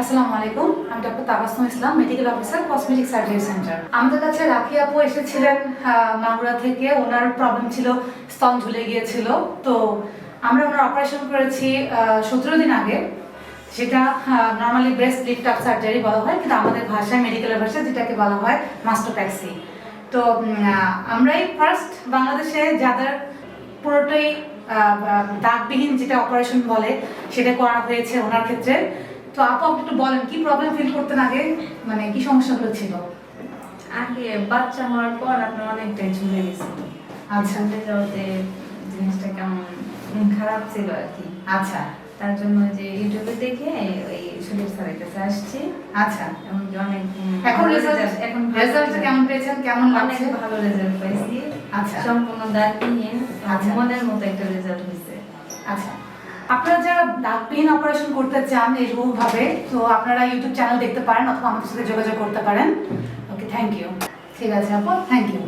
আসসালামু আলাইকুম, আমি doctor Tabassum Islam medical officer cosmetic surgery center আমাদের কাছে রাখি আপু এসেছিলেন মাগুরা থেকে। ওনার প্রবলেম ছিল, স্তন ঝুলে গিয়েছিল। তো আমরা ওনার অপারেশন করেছি সতেরো দিন আগে। সেটা normally breast lift up surgery বলা হয়, কিন্তু আমাদের ভাষায় মেডিকেলের ভাষায় যেটাকে বলা হয় মাস্টোপ্যাক্সি তো আমরাই ফার্স্ট বাংলাদেশে যাদের পুরোটাই দাগবিহীন যেটা অপারেশন বলে, সেটা করা হয়েছে ওনার ক্ষেত্রে। তো আপু আপনি একটু বলেন কি প্রবলেম ফিল করতেন আগে? মানে কি সমস্যাগুলো ছিল? আগে বাচ্চা হওয়ার পর আপনার অনেকটাই ঝুলে গেছিল আচ্ছা। ঝুলে যাওয়াতে জিনিসটা কেমন খারাপ ছিল আর কি। আচ্ছা। তার জন্য যে ইউটিউবে দেখে ওই সুদীপ স্যারের কাছে আসছি। আচ্ছা। এমনকি অনেক এখন রেজাল্ট এখন রেজাল্ট কেমন পেয়েছেন? কেমন লাগছে? ভালো রেজাল্ট পাইছি। আচ্ছা। সম্পূর্ণ দাগবিহীন আচ্ছা। মনের মতো একটা রেজাল্ট হয়েছে। আচ্ছা। আপনারা যারা পেন অপারেশন করতে চান এরকম ভাবে তো আপনারা ইউটিউব চ্যানেল দেখতে পারেন অথবা আমাদের সাথে যোগাযোগ করতে পারেন। ওকে থ্যাংক ইউ ঠিক আছে, আপু থ্যাংক ইউ